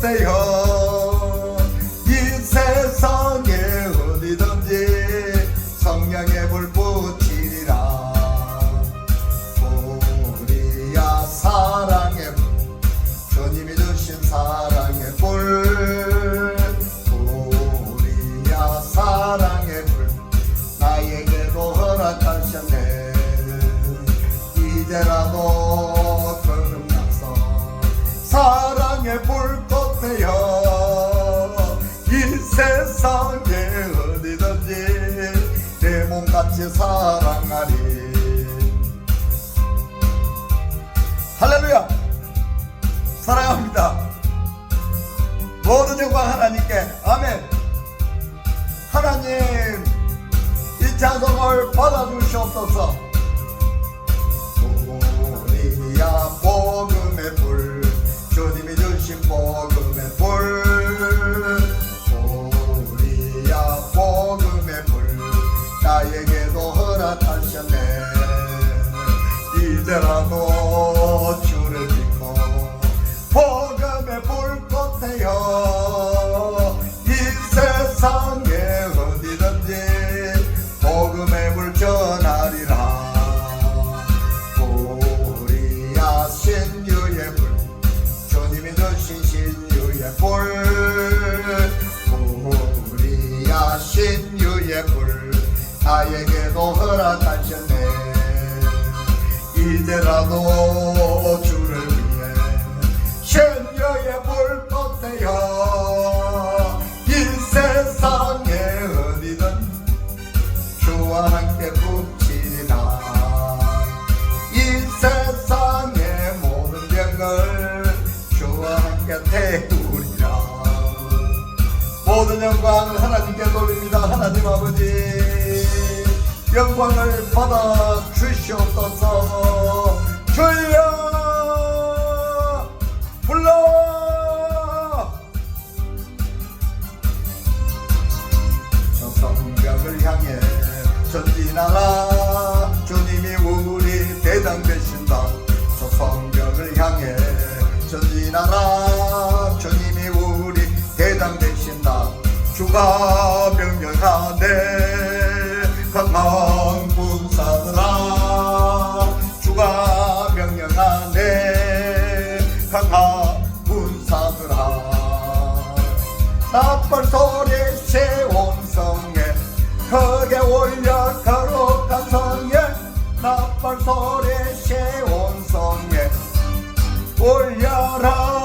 주세요. 이 세상에 어디든지 성령의 불 붙이리라. 우리야 사랑의 불 주님이 주신 사랑의 불. 우리야 사랑의 불 나에게도 허락하셨네. 이제라도 같이 사랑하리. 할렐루야. 사랑합니다. 모든 영광 하나님께. 아멘. 하나님 이 찬송을 받아주시옵소서 이제라도 주를 믿고 복음의 불꽃 되어 이 세상에 어디든지 복음의 불 전하리라. 우리야 신유의 불 주님이 주신 신유의 불 우리야 신유의 불 나에게도 허락하셨네. 이제라도 주를 위해 신유의 불꽃 되어 이 세상에 어디든 주와 함께 붙이리라. 이 세상의 모든 병을 주와 함께 태우리라. 모든 영광을 하나님께 돌립니다. 하나님 아버지 영광을 받아 주시옵소서. 주여! 불러! 저 성벽을 향해 전진하라. 주님이 우리 대장 되신다. 저 성벽을 향해 전진하라. 주님이 우리 대장 되신다. 주가 명령하네 강한 군사들아 나팔 소리 세원성에 크게 올려 거룩한 성에 나팔 소리 세원성에 올려라